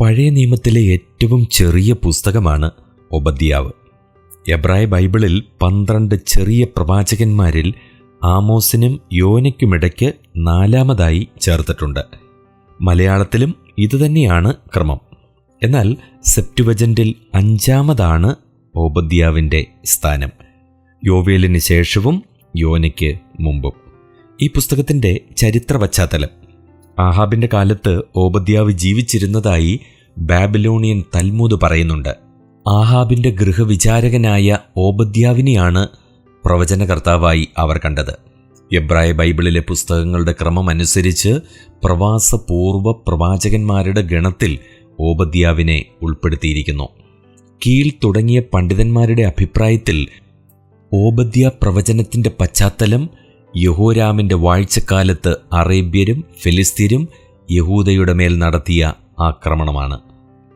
പഴയ നിയമത്തിലെ ഏറ്റവും ചെറിയ പുസ്തകമാണ് ഒബദ്യാവ്. എബ്രായ ബൈബിളിൽ പന്ത്രണ്ട് ചെറിയ പ്രവാചകന്മാരിൽ ആമോസിനും യോനയ്ക്കുമിടയ്ക്ക് നാലാമതായി ചേർത്തിട്ടുണ്ട്. മലയാളത്തിലും ഇതുതന്നെയാണ് ക്രമം. എന്നാൽ സെപ്റ്റുവജന്റിൽ അഞ്ചാമതാണ് ഓബദ്യാവിന്റെ സ്ഥാനം. യോവേലിന് ശേഷവും യോനയ്ക്ക് മുമ്പും. ഈ പുസ്തകത്തിന്റെ ചരിത്ര പശ്ചാത്തലം. ആഹാബിന്റെ കാലത്ത് ഓബദ്യാവ് ജീവിച്ചിരുന്നതായി ബാബിലോണിയൻ തൽമൂദ് പറയുന്നുണ്ട്. ആഹാബിന്റെ ഗൃഹവിചാരകനായ ഓബദ്യാവിനെയാണ് പ്രവചനകർത്താവായി അവർ കണ്ടത്. എബ്രായ ബൈബിളിലെ പുസ്തകങ്ങളുടെ ക്രമം അനുസരിച്ച് പ്രവാസപൂർവ പ്രവാചകന്മാരുടെ ഗണത്തിൽ ഓബദ്യാവിനെ ഉൾപ്പെടുത്തിയിരിക്കുന്നു. കീൽ തുടങ്ങിയ പണ്ഡിതന്മാരുടെ അഭിപ്രായത്തിൽ ഓബദ്യ പ്രവചനത്തിന്റെ പശ്ചാത്തലം യഹോരാമിന്റെ വാഴ്ചക്കാലത്ത് അറേബ്യരും ഫിലിസ്തീനും യഹൂദയുടെ മേൽ നടത്തിയ ആക്രമണമാണ്.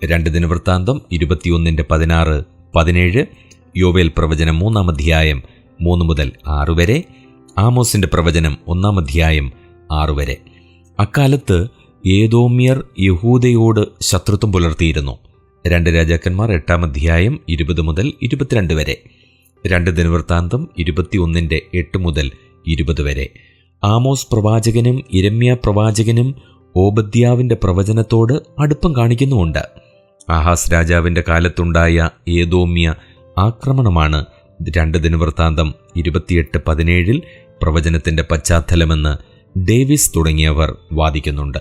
രണ്ട് ദിനവൃത്താന്തം ഇരുപത്തിയൊന്നിന്റെ പതിനാറ് പതിനേഴ് യോവേൽ പ്രവചനം മൂന്നാം അധ്യായം മൂന്ന് മുതൽ ആറ് വരെ ആമോസിന്റെ പ്രവചനം ഒന്നാം അധ്യായം ആറ് വരെ. അക്കാലത്ത് ഏതോമ്യർ യഹൂദയോട് ശത്രുത്വം പുലർത്തിയിരുന്നു. രണ്ട് രാജാക്കന്മാർ എട്ടാം അധ്യായം ഇരുപത് മുതൽ ഇരുപത്തിരണ്ട് വരെ. രണ്ട് ദിനവൃത്താന്തം ഇരുപത്തിയൊന്നിന്റെ എട്ട് മുതൽ ഇരുപത് വരെ. ആമോസ് പ്രവാചകനും ഇരമ്യ പ്രവാചകനും ഓബദ്യാവിന്റെ പ്രവചനത്തോട് അടുപ്പം കാണിക്കുന്നുമുണ്ട്. ആഹാസ് രാജാവിന്റെ കാലത്തുണ്ടായ ഏതോമ്യ ആക്രമണമാണ് രണ്ട് ദിനവൃത്താന്തം ഇരുപത്തിയെട്ട് പതിനേഴിൽ പ്രവചനത്തിന്റെ പശ്ചാത്തലമെന്ന് ഡേവിസ് തുടങ്ങിയവർ വാദിക്കുന്നുണ്ട്.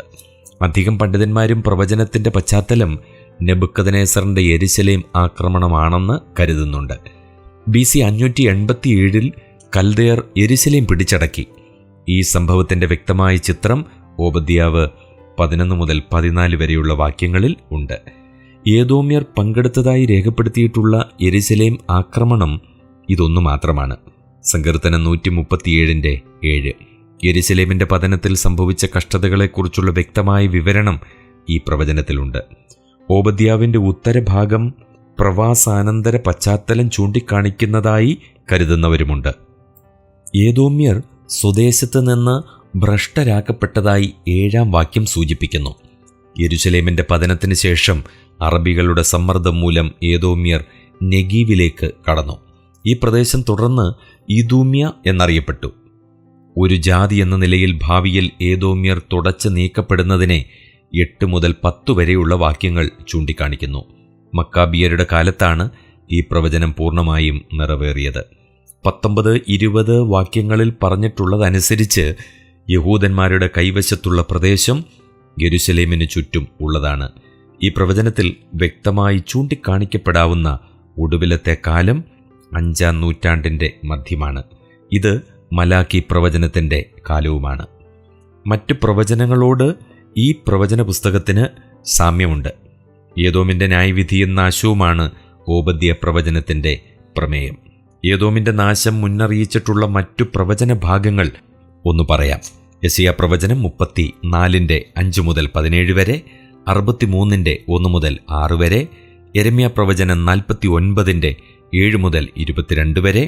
അധികം പണ്ഡിതന്മാരും പ്രവചനത്തിന്റെ പശ്ചാത്തലം നെബുക്കദനേസറിന്റെ എരിശലേം ആക്രമണമാണെന്ന് കരുതുന്നുണ്ട്. ബി സി അഞ്ഞൂറ്റി എൺപത്തിയേഴിൽ കൽദയർ എരിശിലേം പിടിച്ചടക്കി. ഈ സംഭവത്തിന്റെ വ്യക്തമായ ചിത്രം ഓബദ്യാവ് പതിനൊന്ന് മുതൽ പതിനാല് വരെയുള്ള വാക്യങ്ങളിൽ ഉണ്ട്. ഏതോമ്യർ പങ്കെടുത്തതായി രേഖപ്പെടുത്തിയിട്ടുള്ള എരിശിലേം ആക്രമണം ഇതൊന്നു മാത്രമാണ്. സങ്കീർത്തനം നൂറ്റി മുപ്പത്തിയേഴിന്റെ ഏഴ്. എരിശിലേമിന്റെ പതനത്തിൽ സംഭവിച്ച കഷ്ടതകളെക്കുറിച്ചുള്ള വ്യക്തമായ വിവരണം ഈ പ്രവചനത്തിലുണ്ട്. ഓബദ്യാവിന്റെ ഉത്തരഭാഗം പ്രവാസാനന്തര പശ്ചാത്തലം ചൂണ്ടിക്കാണിക്കുന്നതായി കരുതുന്നവരുമുണ്ട്. ഏതോമ്യർ സ്വദേശത്ത് നിന്ന് ഭ്രഷ്ടരാക്കപ്പെട്ടതായി ഏഴാം വാക്യം സൂചിപ്പിക്കുന്നു. യെരുസലേമിന്റെ പതനത്തിന് ശേഷം അറബികളുടെ സമ്മർദ്ദം മൂലം ഏതോമ്യർ നെഗീവിലേക്ക് കടന്നു. ഈ പ്രദേശം തുടർന്ന് ഇദൂമ്യ എന്നറിയപ്പെട്ടു. ഒരു ജാതി എന്ന നിലയിൽ ഭാവിയിൽ ഏതോമ്യർ തുടച്ച് നീക്കപ്പെടുന്നതിനെ എട്ട് മുതൽ പത്ത് വരെയുള്ള വാക്യങ്ങൾ ചൂണ്ടിക്കാണിക്കുന്നു. മക്കാബിയരുടെ കാലത്താണ് ഈ പ്രവചനം പൂർണമായും നിറവേറിയത്. പത്തൊമ്പത് ഇരുപത് വാക്യങ്ങളിൽ പറഞ്ഞിട്ടുള്ളതനുസരിച്ച് യഹൂദന്മാരുടെ കൈവശത്തുള്ള പ്രദേശം യെരുസലേമിന് ചുറ്റും ഉള്ളതാണ്. ഈ പ്രവചനത്തിൽ വ്യക്തമായി ചൂണ്ടിക്കാണിക്കപ്പെടാവുന്ന ഒടുവിലത്തെ കാലം അഞ്ചാം നൂറ്റാണ്ടിന്റെ മധ്യമാണ്. ഇത് മലാക്കി പ്രവചനത്തിന്റെ കാലവുമാണ്. മറ്റ് പ്രവചനങ്ങളോട് ഈ പ്രവചന പുസ്തകത്തിന് സാമ്യമുണ്ട്. ഏതോമിന്റെ ന്യായവിധിയും നാശവുമാണ് ഓപദ്യ പ്രവചനത്തിന്റെ പ്രമേയം. ഏതോമിന്റെ നാശം മുന്നറിയിച്ചിട്ടുള്ള മറ്റു പ്രവചന ഭാഗങ്ങൾ ഒന്ന് പറയാം. യസിയ പ്രവചനം മുപ്പത്തി നാലിന്റെ അഞ്ച് മുതൽ പതിനേഴ് വരെ അറുപത്തിമൂന്നിന്റെ ഒന്ന് മുതൽ ആറ് വരെ എരമ്യ പ്രവചനം നാൽപ്പത്തി ഒൻപതിന്റെ ഏഴ് മുതൽ ഇരുപത്തിരണ്ട് വരെ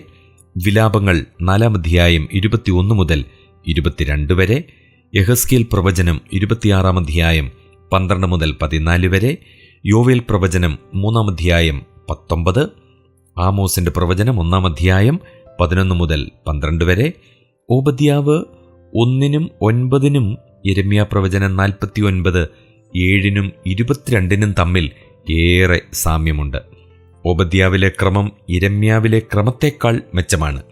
വിലാപങ്ങൾ നാലാം അധ്യായം ഇരുപത്തിയൊന്ന് മുതൽ ഇരുപത്തിരണ്ട് വരെ യഹസ്കിയൽ പ്രവചനം ഇരുപത്തിയാറാം അധ്യായം പന്ത്രണ്ട് മുതൽ പതിനാല് വരെ യോവേൽ പ്രവചനം മൂന്നാം അധ്യായം പത്തൊമ്പത് ആമോസിന്റെ പ്രവചനം ഒന്നാം അധ്യായം പതിനൊന്ന് മുതൽ പന്ത്രണ്ട് വരെ. ഓപദ്യാവ് ഒന്നിനും ഒൻപതിനും ഇരമ്യ പ്രവചനം നാൽപ്പത്തി ഒൻപത് ഏഴിനും ഇരുപത്തിരണ്ടിനും തമ്മിൽ ഏറെ സാമ്യമുണ്ട്. ഓപദ്യാവിലെ ക്രമം ഇരമ്യാവിലെ ക്രമത്തേക്കാൾ മെച്ചമാണ്.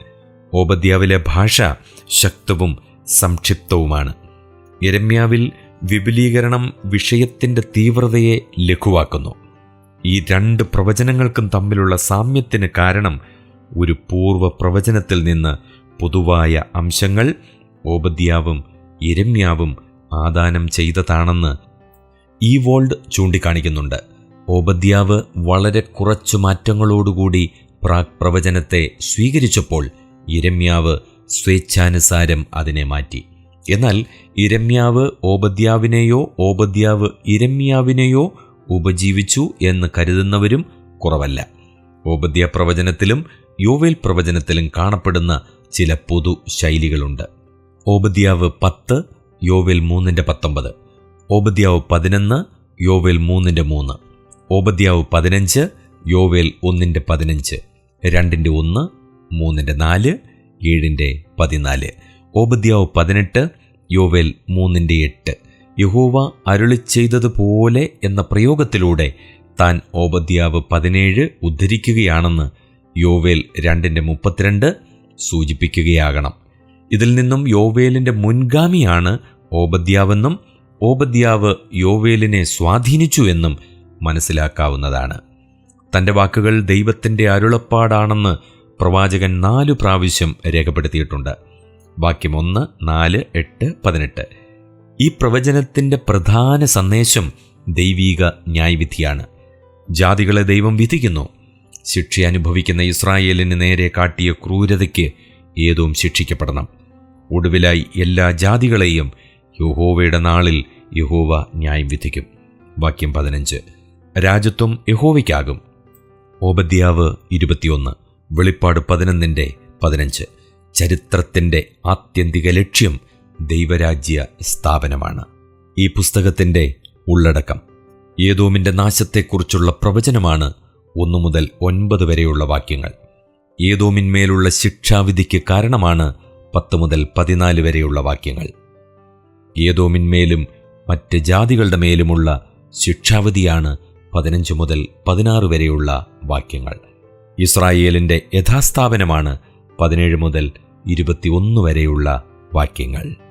ഓപദ്യാവിലെ ഭാഷ ശക്തവും സംക്ഷിപ്തവുമാണ്. ഇരമ്യാവിൽ വിപുലീകരണം വിഷയത്തിന്റെ തീവ്രതയെ ലഘുവാക്കുന്നു. ഈ രണ്ട് പ്രവചനങ്ങൾക്കും തമ്മിലുള്ള സാമ്യത്തിന് കാരണം ഒരു പൂർവ പ്രവചനത്തിൽ നിന്ന് പൊതുവായ അംശങ്ങൾ ഓബദ്യാവും ഇരമ്യാവും ആദാനം ചെയ്തതാണെന്ന് ഈ വോൾഡ് ചൂണ്ടിക്കാണിക്കുന്നുണ്ട്. ഓബദ്യാവ് വളരെ കുറച്ചു മാറ്റങ്ങളോടുകൂടി പ്രാക് പ്രവചനത്തെ സ്വീകരിച്ചപ്പോൾ ഇരമ്യാവ് സ്വേച്ഛാനുസാരം അതിനെ മാറ്റി. എന്നാൽ ഇരമ്യാവ് ഓബദ്യാവിനെയോ ഓബദ്യാവ് ഇരമ്യാവിനെയോ ഉപജീവിച്ചു എന്ന് കരുതുന്നവരും കുറവല്ല. ഓപദ്യ പ്രവചനത്തിലും യോവേൽ പ്രവചനത്തിലും കാണപ്പെടുന്ന ചില പൊതു ശൈലികളുണ്ട്. ഓപദ്യാവ് പത്ത് യോവേൽ മൂന്നിന്റെ പത്തൊമ്പത്. ഓപദ്യാവ് പതിനൊന്ന് യോവേൽ മൂന്നിന്റെ മൂന്ന്. ഓപദ്യാവ് പതിനഞ്ച് യോവേൽ ഒന്നിന്റെ പതിനഞ്ച്. രണ്ടിന്റെ ഒന്ന് മൂന്നിന്റെ നാല് ഏഴിന്റെ പതിനാല്. ഓപദ്യാവ് പതിനെട്ട് യോവേൽ മൂന്നിന്റെ എട്ട്. യഹോവ അരുളിച്ചെയ്തതുപോലെ എന്ന പ്രയോഗത്തിലൂടെ താൻ ഓബദ്യാവ് പതിനേഴ് ഉദ്ധരിക്കുകയാണെന്ന് യോവേൽ രണ്ടിന്റെ മുപ്പത്തിരണ്ട് സൂചിപ്പിക്കുകയാകണം. ഇതിൽ നിന്നും യോവേലിന്റെ മുൻഗാമിയാണ് ഓബദ്യാവെന്നും ഓബദ്യാവ് യോവേലിനെ സ്വാധീനിച്ചു എന്നും മനസ്സിലാക്കാവുന്നതാണ്. തന്റെ വാക്കുകൾ ദൈവത്തിന്റെ അരുളപ്പാടാണെന്ന് പ്രവാചകൻ നാലു പ്രാവശ്യം രേഖപ്പെടുത്തിയിട്ടുണ്ട്. വാക്യം ഒന്ന് നാല് എട്ട് പതിനെട്ട്. ഈ പ്രവചനത്തിന്റെ പ്രധാന സന്ദേശം ദൈവീക ന്യായവിധിയാണ്. ജാതികളെ ദൈവം വിധിക്കുന്നു. ശിക്ഷ അനുഭവിക്കുന്ന ഇസ്രായേലിന് നേരെ കാട്ടിയ ക്രൂരതയ്ക്ക് ഏതും ശിക്ഷിക്കപ്പെടണം. ഒടുവിലായി എല്ലാ ജാതികളെയും യഹോവയുടെ നാളിൽ യഹോവ ന്യായം വിധിക്കും. വാക്യം പതിനഞ്ച്. രാജ്യത്വം യഹോവയ്ക്കാകും. ഓബദ്യാവ് ഇരുപത്തിയൊന്ന് വെളിപ്പാട് പതിനൊന്നിന്റെ പതിനഞ്ച്. ചരിത്രത്തിന്റെ ആത്യന്തിക ലക്ഷ്യം ദൈവരാജ്യ സ്ഥാപനമാണ്. ഈ പുസ്തകത്തിന്റെ ഉള്ളടക്കം. ഏതോമിന്റെ നാശത്തെക്കുറിച്ചുള്ള പ്രവചനമാണ് ഒന്നു മുതൽ ഒൻപത് വരെയുള്ള വാക്യങ്ങൾ. ഏതോമിന്മേലുള്ള ശിക്ഷാവിധിക്ക് കാരണമാണ് പത്ത് മുതൽ പതിനാല് വരെയുള്ള വാക്യങ്ങൾ. ഏതോമിന്മേലും മറ്റ് ജാതികളുടെ മേലുമുള്ള ശിക്ഷാവിധിയാണ് പതിനഞ്ച് മുതൽ പതിനാറ് വരെയുള്ള വാക്യങ്ങൾ. ഇസ്രായേലിന്റെ യഥാസ്ഥാപനമാണ് പതിനേഴ് മുതൽ ഇരുപത്തിയൊന്ന് വരെയുള്ള വാക്യങ്ങൾ.